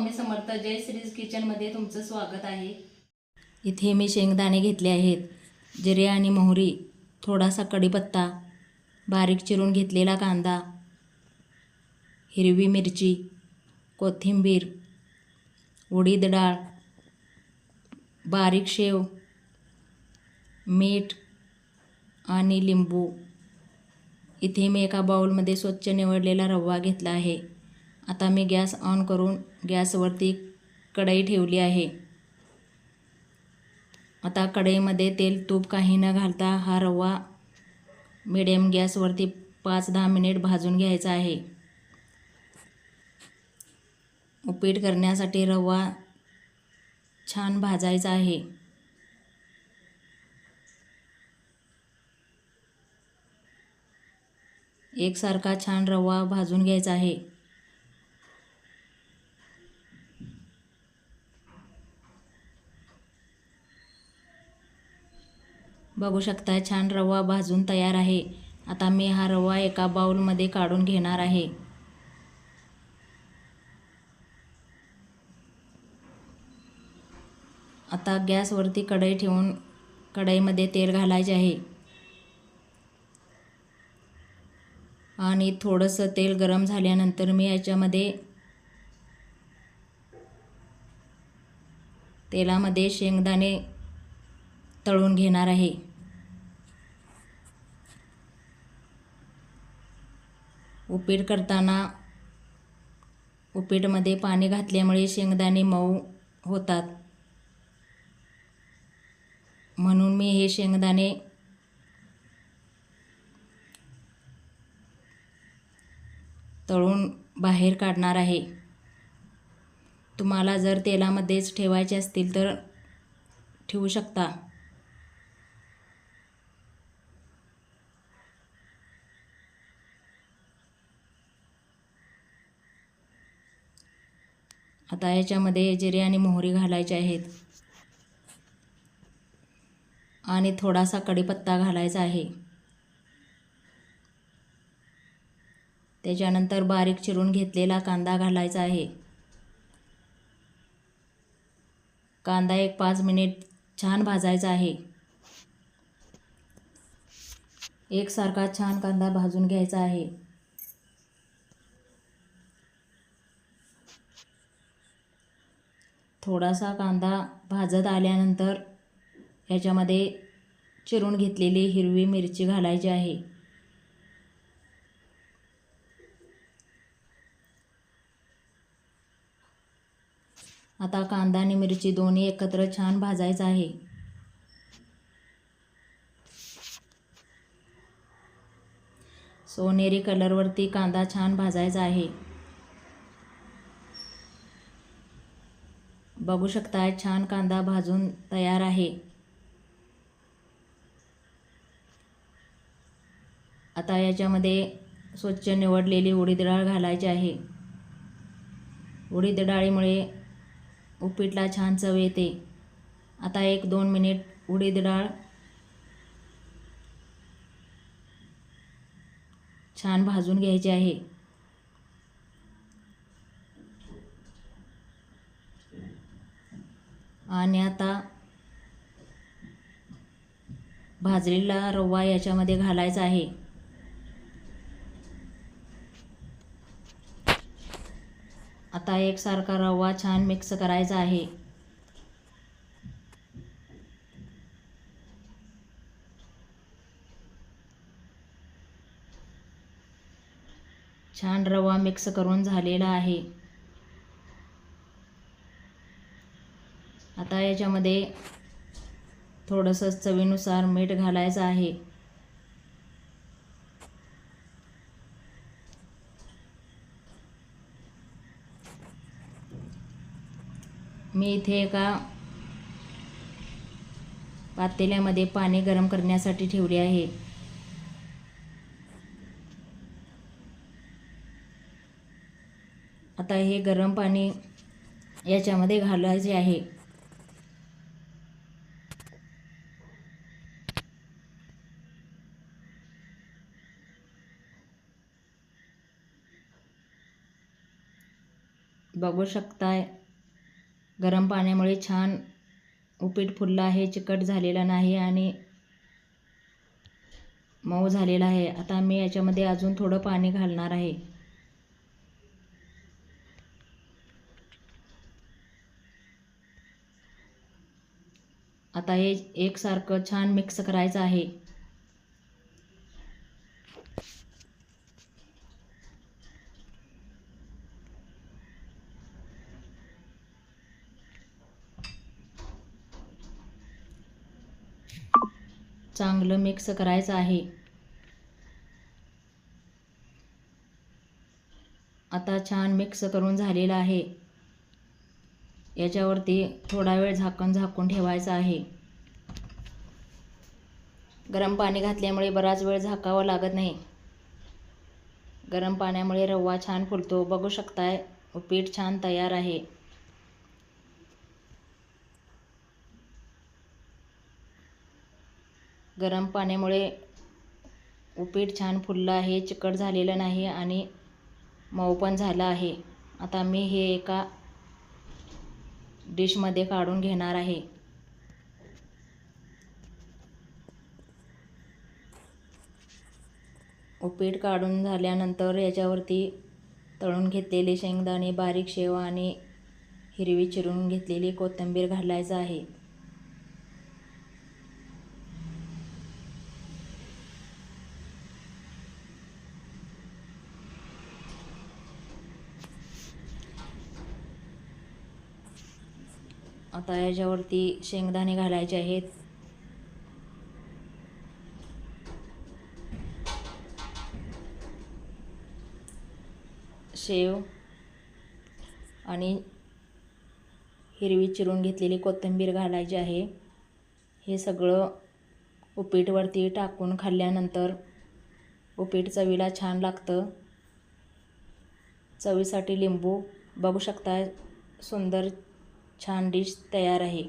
स्वामी समर्थ जय श्रीज किचनमध्ये तुमचं स्वागत आहे. इथे मी शेंगदाणे घेतले आहेत जिरे आणि मोहरी थोडासा कढीपत्ता बारीक चिरून घेतलेला कांदा हिरवी मिरची कोथिंबीर उडीद डाळ बारीक शेव मीठ आणि लिंबू. इथे मी एका बाउलमध्ये स्वच्छ निवडलेला रवा घेतला आहे. आता मी गॅस ऑन करून गॅसवरती कढई ठेवली आहे. आता कढईमध्ये तेल तूप काही न घालता हा रवा मिडियम गॅसवरती पाच दहा मिनिट भाजून घ्यायचा आहे. उपीट करण्यासाठी रवा छान भाजायचा आहे. एकसारखा छान रवा भाजून घ्यायचा आहे. बघू शकता छान रवा भाजून तयार आहे. आता मी हा रवा एका बाऊलमध्ये काढून घेणार आहे. आता गॅसवरती कढई ठेवून कढईमध्ये तेल घालायचे आहे. आणि थोडंसं तेल गरम झाल्यानंतर मी याच्यामध्ये तेलामध्ये शेंगदाणे तळून घेणार आहे. उपीट करताना उपीटमध्ये पाणी घातल्यामुळे शेंगदाणे मऊ होतात. म्हणून मी हे शेंगदाणे तळून बाहेर काढणार आहे. तुम्हाला जर तेलामध्येच ठेवायचे असतील तर ठेवू शकता. आता याच्यामध्ये जिरे आणि मोहरी घालायचे आहेत. आणि थोडासा कढीपत्ता घालायचा आहे. त्याच्यानंतर बारीक चिरून घेतलेला कांदा घालायचा आहे. कांदा एक पाच मिनिट छान भाजायचा आहे. एकसारखा छान कांदा भाजून घ्यायचा आहे. थोडासा कांदा भाजत आल्यानंतर ह्याच्यामध्ये चिरून घेतलेली हिरवी मिरची घालायची आहे. आता कांदा आणि मिरची दोन्ही एकत्र छान भाजायचं आहे. सोनेरी कलरवरती कांदा छान भाजायचा आहे. बघू शकता छान कांदा भाजून तयार आहे. आता याच्यामध्ये स्वच्छ निवडलेली उडीद डाळ घालायची आहे. उडीद डाळीमुळे उपीटला छान चव येते. आता एक दोन मिनिट उडीद डाळ छान भाजून घ्यायची आहे. आणि आता भाजलेला रवा याच्यामध्ये घालायचा आहे. आता एकसारखा रवा छान मिक्स करायचा आहे. छान रवा मिक्स करून झालेला आहे. आता याच्यामध्ये थोडंसं चवीनुसार मीठ घालायचं आहे. मी इथे एका पातेल्यामध्ये पाणी गरम करण्यासाठी ठेवले आहे. आता हे गरम पाणी याच्यामध्ये घालायचे आहे. बघू शकताय. गरम पाण्यामुळे छान उपीट फुललं आहे चिकट झालेलं नाही आणि मऊ झालेला आहे. आता मी याच्यामध्ये अजून थोडं पाणी घालणार आहे. आता हे एकसारखं छान मिक्स करायचं आहे. चांगलं मिक्स करायचं आहे. आता छान मिक्स करून झालेलं आहे. याच्यावरती थोडा वेळ झाकण झाकून ठेवायचं आहे. गरम पाणी घातल्यामुळे बराच वेळ झाकावं लागत नाही. गरम पाण्यामुळे रवा छान फुलतो. बघू शकताय पीठ छान तयार आहे. गरम पाण्यामुळे उपीट छान फुललं आहे चिकट झालेलं नाही आणि मऊ पण झालं आहे. आता मी हे एका डिशमध्ये काढून घेणार आहे. उपीट काढून झाल्यानंतर याच्यावरती तळून घेतलेले शेंगदाणे बारीक शेव आणि हिरवी चिरून घेतलेली कोथिंबीर घालायचं आहे. आता याच्यावरती शेंगदाणे घालायचे आहेत. शेव आणि हिरवी चिरून घेतलेली कोथिंबीर घालायची आहे. हे सगळं उपीटवरती टाकून खाल्ल्यानंतर उपीट चवीला छान लागतं. चवीसाठी लिंबू बघू शकता सुंदर छान डिश तयार आहे.